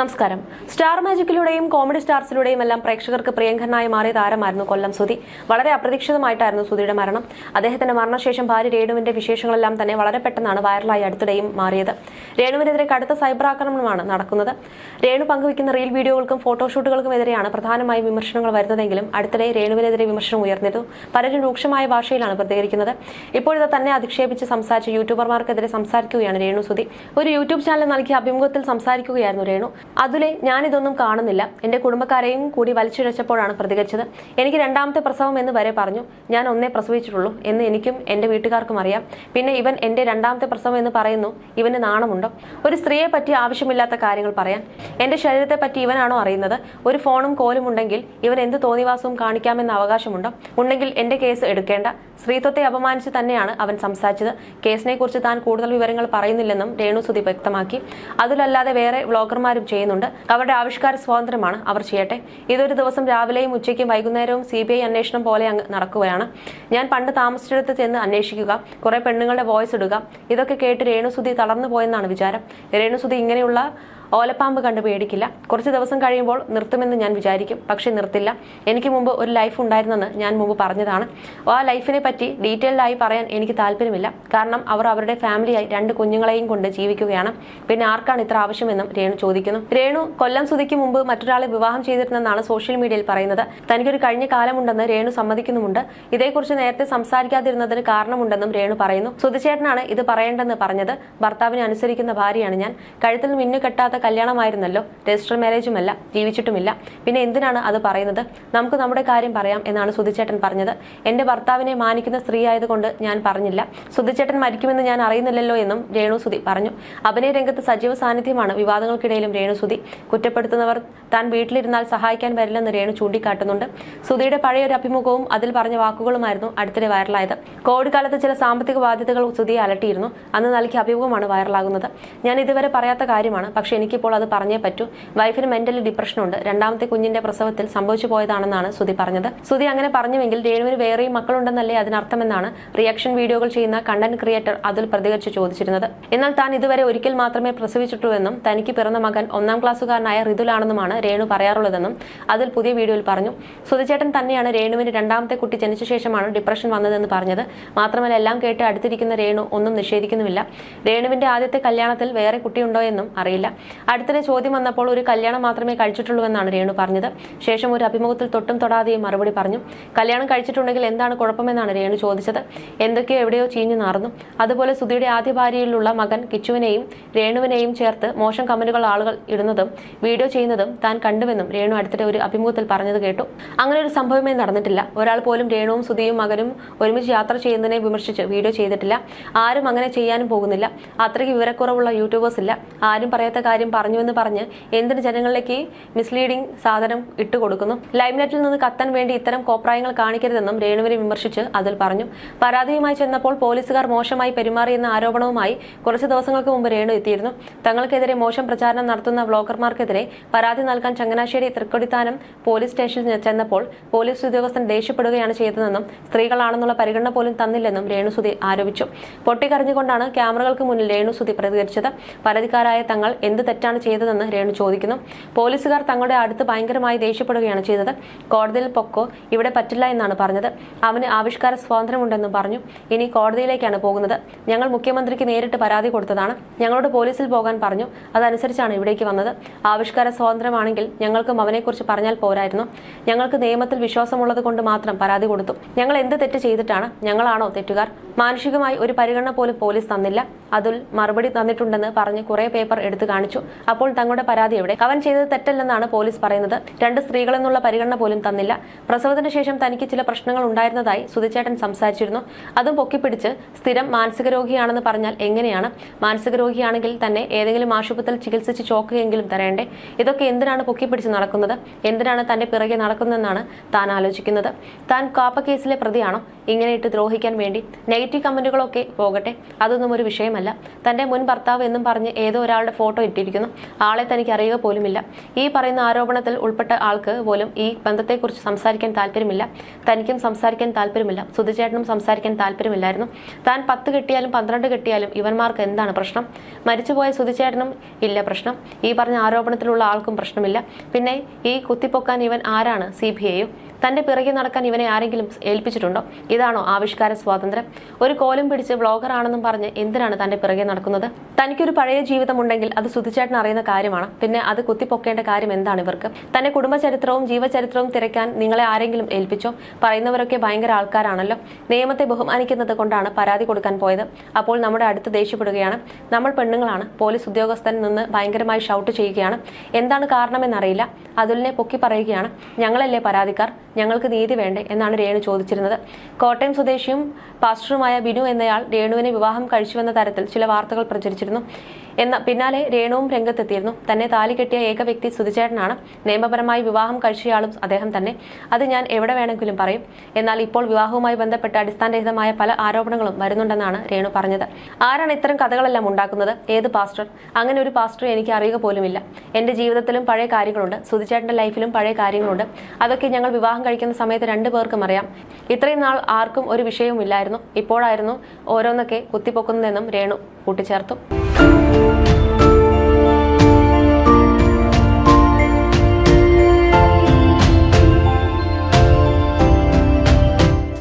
നമസ്കാരം. Star മാജിക്കിലൂടെയും comedy സ്റ്റാർസിലൂടെയും എല്ലാം പ്രേക്ഷകർക്ക് പ്രിയങ്കരനായി മാറിയ താരമായിരുന്നു കൊല്ലം സുധി. വളരെ അപ്രതീക്ഷിതമായിട്ടായിരുന്നു സുധിയുടെ മരണം. അദ്ദേഹത്തിന്റെ മരണശേഷം ഭാര്യ രേണുവിന്റെ വിശേഷങ്ങളെല്ലാം തന്നെ വളരെ പെട്ടെന്നാണ് വൈറലായി അടുത്തിടെയും മാറിയത്. രേണുവിനെതിരെ കടുത്ത സൈബർ ആക്രമണമാണ് നടക്കുന്നത്. രേണു പങ്കുവയ്ക്കുന്ന റീൽ വീഡിയോകൾക്കും ഫോട്ടോഷൂട്ടുകൾക്കും എതിരെയാണ് പ്രധാനമായും വിമർശനങ്ങൾ വരുന്നതെങ്കിലും അടുത്തിടെ രേണുവിനെതിരെ വിമർശനം ഉയർന്നിരുന്നു. പലരും രൂക്ഷമായ ഭാഷയിലാണ് പ്രതികരിക്കുന്നത്. ഇപ്പോഴത്തെ തന്നെ അധിക്ഷേപിച്ച് സംസാരിച്ച് യൂട്യൂബർമാർക്കെതിരെ സംസാരിക്കുകയാണ് രേണു സുധി. ഒരു യൂട്യൂബ് ചാനൽ നൽകിയ അഭിമുഖത്തിൽ സംസാരിക്കുകയായിരുന്നു രേണു. അതിലെ ഞാനിതൊന്നും കാണുന്നില്ല. എന്റെ കുടുംബക്കാരെയും കൂടി വലിച്ചിഴച്ചപ്പോഴാണ് പ്രതികരിച്ചത്. എനിക്ക് രണ്ടാമത്തെ പ്രസവം എന്ന് വരെ പറഞ്ഞു. ഞാൻ ഒന്നേ പ്രസവിച്ചിട്ടുള്ളൂ എന്ന് എനിക്കും എന്റെ വീട്ടുകാർക്കും അറിയാം. പിന്നെ ഇവൻ എന്റെ രണ്ടാമത്തെ പ്രസവം എന്ന് പറയുന്നു. ഇവന് നാണമുണ്ടോ? ഒരു സ്ത്രീയെ പറ്റി ആവശ്യമില്ലാത്ത കാര്യങ്ങൾ പറയാൻ. എന്റെ ശരീരത്തെ പറ്റി ഇവനാണോ അറിയുന്നത്? ഒരു ഫോണും കോലും ഉണ്ടെങ്കിൽ ഇവൻ എന്ത് തോന്നിവാസവും കാണിക്കാമെന്ന അവകാശമുണ്ടോ? ഉണ്ടെങ്കിൽ എന്റെ കേസ് എടുക്കേണ്ട. സ്ത്രീത്വത്തെ അപമാനിച്ച് തന്നെയാണ് അവൻ സംസാരിച്ചത്. കേസിനെ കുറിച്ച് താൻ കൂടുതൽ വിവരങ്ങൾ പറയുന്നില്ലെന്നും രേണു സുതി വ്യക്തമാക്കി. അതിലല്ലാതെ വേറെ വ്ളോഗർമാരും ചെയ്യുന്നുണ്ട്. അവരുടെ ആവിഷ്കാര സ്വാതന്ത്ര്യമാണ് അവർ ചെയ്യട്ടെ. ഇതൊരു ദിവസം രാവിലെയും ഉച്ചയ്ക്കും വൈകുന്നേരവും സി ബി ഐ അന്വേഷണം പോലെ അങ്ങ് നടക്കുകയാണ്. ഞാൻ പണ്ട് താമസിച്ചിടത്ത് ചെന്ന് അന്വേഷിക്കുക കുറെ പെണ്ണുങ്ങളുടെ വോയിസ് ഇടുക ഇതൊക്കെ കേട്ട് രേണുസുതി തളർന്നു പോയെന്നാണ് വിചാരം. രേണുസുതി ഇങ്ങനെയുള്ള ഓലപ്പാമ്പ് കണ്ട് പേടിക്കില്ല. കുറച്ച് ദിവസം കഴിയുമ്പോൾ നിർത്തുമെന്ന് ഞാൻ വിചാരിക്കും പക്ഷെ നിർത്തില്ല. എനിക്ക് മുമ്പ് ഒരു ലൈഫ് ഉണ്ടായിരുന്നെന്ന് ഞാൻ മുമ്പ് പറഞ്ഞതാണ്. ആ ലൈഫിനെ പറ്റി ഡീറ്റെയിൽഡായി പറയാൻ എനിക്ക് താല്പര്യമില്ല. കാരണം അവർ അവരുടെ ഫാമിലിയായി രണ്ട് കുഞ്ഞുങ്ങളെയും കൊണ്ട് ജീവിക്കുകയാണ്. പിന്നെ ആർക്കാണ് ഇത്ര ആവശ്യമെന്നും രേണു ചോദിക്കുന്നു. രേണു കൊല്ലം സുധിക്ക് മുമ്പ് മറ്റൊരാളെ വിവാഹം ചെയ്തിരുന്നെന്നാണ് സോഷ്യൽ മീഡിയയിൽ പറയുന്നത്. തനിക്കൊരു കഴിഞ്ഞ കാലമുണ്ടെന്ന് രേണു സമ്മതിക്കുന്നുമുണ്ട്. ഇതേക്കുറിച്ച് നേരത്തെ സംസാരിക്കാതിരുന്നതിന് കാരണമുണ്ടെന്നും രേണു പറയുന്നു. സുധിച്ചേട്ടനാണ് ഇത് പറയേണ്ടെന്ന് പറഞ്ഞത്. ഭർത്താവിനെ അനുസരിക്കുന്ന ഭാര്യയാണ് ഞാൻ. കഴുത്തിൽ മിന്നു കെട്ടാത്ത കല്യാണമായിരുന്നല്ലോ. രജിസ്റ്റർ മാരേജുമല്ല ജീവിച്ചിട്ടുമില്ല. പിന്നെ എന്തിനാണ് അത് പറയുന്നത്? നമുക്ക് നമ്മുടെ കാര്യം പറയാം എന്നാണ് സുധിച്ചേട്ടൻ പറഞ്ഞത്. എന്റെ ഭർത്താവിനെ മാനിക്കുന്ന സ്ത്രീ ആയതുകൊണ്ട് ഞാൻ പറഞ്ഞില്ല. സുധിച്ചേട്ടൻ മരിക്കുമെന്ന് ഞാൻ അറിയുന്നില്ലല്ലോ എന്നും രേണു സുധി പറഞ്ഞു. അഭിനയ രംഗത്ത് സജീവ സാന്നിധ്യമാണ് വിവാദങ്ങൾക്കിടയിലും രേണു സുധി കുറ്റപ്പെടുത്തുന്നവർ താൻ വീട്ടിലിരുന്നാൽ സഹായിക്കാൻ വരില്ലെന്ന് രേണു ചൂണ്ടിക്കാട്ടുന്നുണ്ട്. സുധിയുടെ പഴയൊരു അഭിമുഖവും അതിൽ പറഞ്ഞ വാക്കുകളുമായിരുന്നു അടുത്തിടെ വൈറലായത്. കോവിഡ് കാലത്ത് ചില സാമ്പത്തിക ബാധ്യതകൾ സുധിയെ അലട്ടിയിരുന്നു. അന്ന് നൽകിയ അഭിമുഖമാണ് വൈറലാകുന്നത്. ഞാൻ ഇതുവരെ പറയാത്ത കാര്യമാണ്. പക്ഷെ എനിക്കിപ്പോൾ അത് പറഞ്ഞേ പറ്റൂ. വൈഫിന് മെന്റലി ഡിപ്രഷനുണ്ട് രണ്ടാമത്തെ കുഞ്ഞിന്റെ പ്രസവത്തിൽ സംഭവിച്ചു പോയതാണെന്നാണ് സുധി പറഞ്ഞത്. സുധി അങ്ങനെ പറഞ്ഞുവെങ്കിൽ രേണുവിന് വേറെയും മക്കളുണ്ടെന്നല്ലേ അതിനർത്ഥമെന്നാണ് റിയാക്ഷൻ വീഡിയോകൾ ചെയ്യുന്ന കണ്ടന്റ് ക്രിയേറ്റർ അതിൽ പ്രതികരിച്ച് ചോദിച്ചിരുന്നത്. എന്നാൽ താൻ ഇതുവരെ ഒരിക്കൽ മാത്രമേ പ്രസവിച്ചിട്ടുവെന്നും തനിക്ക് പിറന്ന മകൻ ക്ലാസ്സുകാരനായ റിതുലാണെന്നുമാണ് രേണു പറയാറുള്ളതെന്നും അതിൽ പുതിയ വീഡിയോയിൽ പറഞ്ഞു. സുധിച്ചേട്ടൻ തന്നെയാണ് രേണുവിന് രണ്ടാമത്തെ കുട്ടി ജനിച്ച ശേഷമാണ് ഡിപ്രഷൻ വന്നതെന്ന് പറഞ്ഞത്. മാത്രമല്ല എല്ലാം കേട്ട് അടുത്തിരിക്കുന്ന രേണു ഒന്നും നിഷേധിക്കുന്നുമില്ല. രേണുവിന്റെ ആദ്യത്തെ കല്യാണത്തിൽ വേറെ കുട്ടിയുണ്ടോ എന്നും അറിയില്ല. അടുത്തിടെ ചോദ്യം വന്നപ്പോൾ ഒരു കല്യാണം മാത്രമേ കഴിച്ചിട്ടുള്ളൂ എന്നാണ് രേണു പറഞ്ഞത്. ശേഷം ഒരു അഭിമുഖത്തിൽ തൊട്ടും തൊടാതെയും മറുപടി പറഞ്ഞു. കല്യാണം കഴിച്ചിട്ടുണ്ടെങ്കിൽ എന്താണ് കുഴപ്പമെന്നാണ് രേണു ചോദിച്ചത്. എന്തൊക്കെയോ എവിടെയോ ചീഞ്ഞു നാർന്നു അതുപോലെ സുധിയുടെ ആദ്യ ഭാര്യയിലുള്ള മകൻ കിച്ചുവിനെയും രേണുവിനെയും ചേർത്ത് മോശം കമന്റുകൾ ആളുകൾ ഇടുന്നതും വീഡിയോ ചെയ്യുന്നതും താൻ കണ്ടുവെന്നും രേണു അടുത്തിടെ ഒരു അഭിമുഖത്തിൽ പറഞ്ഞത് കേട്ടു. അങ്ങനെ ഒരു സംഭവമേ നടന്നിട്ടില്ല. ഒരാൾ പോലും രേണുവും സുധിയും മകനും ഒരുമിച്ച് യാത്ര ചെയ്യുന്നതിനെ വിമർശിച്ച് വീഡിയോ ചെയ്തിട്ടില്ല. ആരും അങ്ങനെ ചെയ്യാനും പോകുന്നില്ല. അത്രയ്ക്ക് വിവരക്കുറവുള്ള യൂട്യൂബേഴ്സ് ഇല്ല. ആരും പറയാത്ത കാര്യം പറഞ്ഞുവെന്ന് പറഞ്ഞ് എന്തിന് ജനങ്ങളിലേക്ക് മിസ്ലീഡിംഗ് സാധനം ഇട്ടുകൊടുക്കുന്നു ലൈംലൈറ്റിൽ നിന്ന് കത്താൻ വേണ്ടി ഇത്തരം കോപ്രായങ്ങൾ കാണിക്കരുതെന്നും രേണുവിനെ വിമർശിച്ച് അതിൽ പറഞ്ഞു. പരാതിയുമായി ചെന്നപ്പോൾ പോലീസുകാർ മോശമായി പെരുമാറിയെന്ന ആരോപണവുമായി കുറച്ച് ദിവസങ്ങൾക്ക് മുമ്പ് രേണു എത്തിയിരുന്നു. തങ്ങൾക്കെതിരെ മോശം പ്രചാരണം നടത്തുന്ന വ്ളോഗർമാർക്കെതിരെ പരാതി നൽകാൻ ചങ്ങനാശ്ശേരി തൃക്കൊടിത്താനം പോലീസ് സ്റ്റേഷനിൽ ചെന്നപ്പോൾ പോലീസ് ഉദ്യോഗസ്ഥൻ ദേഷ്യപ്പെടുകയാണ് ചെയ്തതെന്നും സ്ത്രീകളാണെന്നുള്ള പരിഗണന പോലും തന്നില്ലെന്നും രേണുസുതി ആരോപിച്ചു. പൊട്ടിക്കരഞ്ഞുകൊണ്ടാണ് ക്യാമറകൾക്ക് മുന്നിൽ രേണുസുതി പ്രതികരിച്ചത്. പരാതിക്കാരായ തങ്ങൾ എന്ത് തെറ്റാണ് ചെയ്തതെന്ന് രേണു ചോദിക്കുന്നു. പോലീസുകാർ തങ്ങളുടെ അടുത്ത് ഭയങ്കരമായി ദേഷ്യപ്പെടുകയാണ് ചെയ്തത്. കോടതിയിൽ പൊക്കോ ഇവിടെ പറ്റില്ല എന്നാണ് പറഞ്ഞത്. അവന് ആവിഷ്കാര സ്വാതന്ത്ര്യമുണ്ടെന്നും പറഞ്ഞു. ഇനി കോടതിയിലേക്കാണ് പോകുന്നത്. ഞങ്ങൾ മുഖ്യമന്ത്രിക്ക് നേരിട്ട് പരാതി കൊടുത്തതാണ്. ഞങ്ങളോട് പോലീസിൽ പോകാൻ പറഞ്ഞു. അതനുസരിച്ചാണ് ഇവിടേക്ക് വന്നത്. ആവിഷ്കാര സ്വാതന്ത്ര്യമാണെങ്കിൽ ഞങ്ങൾക്കും അവനെക്കുറിച്ച് പറഞ്ഞാൽ പോരായിരുന്നു. ഞങ്ങൾക്ക് നിയമത്തിൽ വിശ്വാസമുള്ളത് കൊണ്ട് മാത്രം പരാതി കൊടുത്തു. ഞങ്ങൾ എന്ത് തെറ്റ് ചെയ്തിട്ടാണ്? ഞങ്ങളാണോ തെറ്റുകാർ? മാനുഷികമായി ഒരു പരിഗണന പോലും പോലീസ് തന്നില്ല. അതിൽ മറുപടി തന്നിട്ടുണ്ടെന്ന് പറഞ്ഞ് കുറെ പേപ്പർ എടുത്തു കാണിച്ചു. അപ്പോൾ തങ്ങളുടെ പരാതി എവിടെ? അവൻ ചെയ്തത് തെറ്റല്ലെന്നാണ് പോലീസ് പറയുന്നത്. രണ്ട് സ്ത്രീകളെന്നുള്ള പരിഗണന പോലും തന്നില്ല. പ്രസവത്തിന് ശേഷം തനിക്ക് ചില പ്രശ്നങ്ങൾ ഉണ്ടായിരുന്നതായി സുധിച്ചേട്ടൻ സംസാരിച്ചിരുന്നു. അതും പൊക്കിപ്പിടിച്ച് സ്ഥിരം മാനസിക രോഗിയാണെന്ന് പറഞ്ഞാൽ എങ്ങനെയാണ്? മാനസിക രോഗിയാണെങ്കിൽ തന്നെ ഏതെങ്കിലും ആശുപത്രിയിൽ ചികിത്സിച്ച് ചോക്കുകയെങ്കിലും തരേണ്ടേ? ഇതൊക്കെ എന്തിനാണ് പൊക്കിപ്പിടിച്ച് നടക്കുന്നത്? എന്തിനാണ് തന്റെ പിറകെ നടക്കുന്നതെന്നാണ് താൻ ആലോചിക്കുന്നത്. താൻ കാപ്പ കേസിലെ പ്രതിയാണോ ഇങ്ങനെയിട്ട് ദ്രോഹിക്കാൻ വേണ്ടി. നെഗറ്റീവ് കമന്റുകളൊക്കെ പോകട്ടെ അതൊന്നും ഒരു വിഷയമല്ല. തന്റെ മുൻ ഭർത്താവ് എന്നും പറഞ്ഞ് ഏതോ ഒരാളുടെ ഫോട്ടോ ഇട്ടിരിക്കുന്നു. ആളെ തനിക്ക് അറിയുക പോലുമില്ല. ഈ പറയുന്ന ആരോപണത്തിൽ ഉൾപ്പെട്ട ആൾക്ക് പോലും ഈ ബന്ധത്തെക്കുറിച്ച് സംസാരിക്കാൻ താല്പര്യമില്ല. തനിക്കും സംസാരിക്കാൻ താല്പര്യമില്ല. സുധിചേട്ടനും സംസാരിക്കാൻ താല്പര്യമില്ലായിരുന്നു. താൻ പത്ത് കെട്ടിയാലും പന്ത്രണ്ട് കെട്ടിയാലും ഇവന്മാർക്ക് എന്താണ് പ്രശ്നം? മരിച്ചുപോയ സുധിചേട്ടനും ഇല്ല പ്രശ്നം. ഈ പറഞ്ഞ ആരോപണത്തിലുള്ള ആൾക്കും പ്രശ്നമില്ല. പിന്നെ ഈ കുത്തിപ്പൊക്കാൻ ഇവൻ ആരാണ്? സി ബി ഐയോ? തന്റെ പിറകെ നടക്കാൻ ഇവനെ ആരെങ്കിലും ഏൽപ്പിച്ചിട്ടുണ്ടോ? ഇതാണോ ആവിഷ്കാര സ്വാതന്ത്ര്യം? ഒരു കോലും പിടിച്ച് ബ്ലോഗർ ആണെന്നും പറഞ്ഞ് എന്തിനാണ് തന്റെ പിറകെ നടക്കുന്നത്? തനിക്കൊരു പഴയ ജീവിതമുണ്ടെങ്കിൽ അത് സുധിച്ചേട്ടൻ അറിയുന്ന കാര്യമാണ്. പിന്നെ അത് കുത്തിപ്പൊക്കേണ്ട കാര്യം എന്താണ് ഇവർക്ക്? തന്റെ കുടുംബചരിത്രവും ജീവചരിത്രവും തിരക്കാൻ നിങ്ങളെ ആരെങ്കിലും ഏൽപ്പിച്ചോ? പറയുന്നവരൊക്കെ ഭയങ്കര ആൾക്കാരാണല്ലോ. നിയമത്തെ ബഹുമാനിക്കുന്നത് കൊണ്ടാണ് പരാതി കൊടുക്കാൻ പോയത്. അപ്പോൾ നമ്മുടെ അടുത്ത് ദേഷ്യപ്പെടുകയാണ്. നമ്മൾ പെണ്ണുങ്ങളാണ്. പോലീസ് ഉദ്യോഗസ്ഥൻ നിന്ന് ഭയങ്കരമായി ഷൗട്ട് ചെയ്യുകയാണ്. എന്താണ് കാരണമെന്നറിയില്ല. അതുലിനെ പൊക്കി പറയുകയാണ്. ഞങ്ങളല്ലേ പരാതിക്കാർ? ഞങ്ങൾക്ക് നീതി വേണ്ടേ എന്നാണ് രേണു ചോദിച്ചിരുന്നത്. കോട്ടയം സ്വദേശിയും പാസ്റ്ററുമായ ബിനു എന്നയാൾ രേണുവിനെ വിവാഹം കഴിച്ചുവെന്ന തരത്തിൽ ചില വാർത്തകൾ പ്രചരിച്ചിരുന്നു. എന്ന പിന്നാലെ രേണുവും രംഗത്തെത്തിയിരുന്നു. തന്നെ താലി കെട്ടിയ ഏക വ്യക്തി സുധിചേട്ടനാണ് നിയമപരമായി വിവാഹം കഴിച്ചയാളും അദ്ദേഹം തന്നെ. അത് ഞാൻ എവിടെ വേണമെങ്കിലും പറയും. എന്നാൽ ഇപ്പോൾ വിവാഹവുമായി ബന്ധപ്പെട്ട് അടിസ്ഥാനരഹിതമായ പല ആരോപണങ്ങളും വരുന്നുണ്ടെന്നാണ് രേണു പറഞ്ഞത്. ആരാണ് ഇത്തരം കഥകളെല്ലാം ഉണ്ടാക്കുന്നത്? ഏത് പാസ്റ്റർ? അങ്ങനെ ഒരു പാസ്റ്റർ എനിക്ക് അറിയുക പോലുമില്ല. എന്റെ ജീവിതത്തിലും പഴയ കാര്യങ്ങളുണ്ട്. സുധിച്ചേട്ടന്റെ ലൈഫിലും പഴയ കാര്യങ്ങളുണ്ട്. അതൊക്കെ ഞങ്ങൾ വിവാഹം കഴിക്കുന്ന സമയത്ത് രണ്ടു പേർക്കും അറിയാം. ഇത്രയും നാൾ ആർക്കും ഒരു വിഷയവുമില്ലായിരുന്നു. ഇപ്പോഴായിരുന്നു ഓരോന്നൊക്കെ കുത്തിപ്പൊക്കുന്നതെന്നും രേണു കൂട്ടിച്ചേർത്തു. Música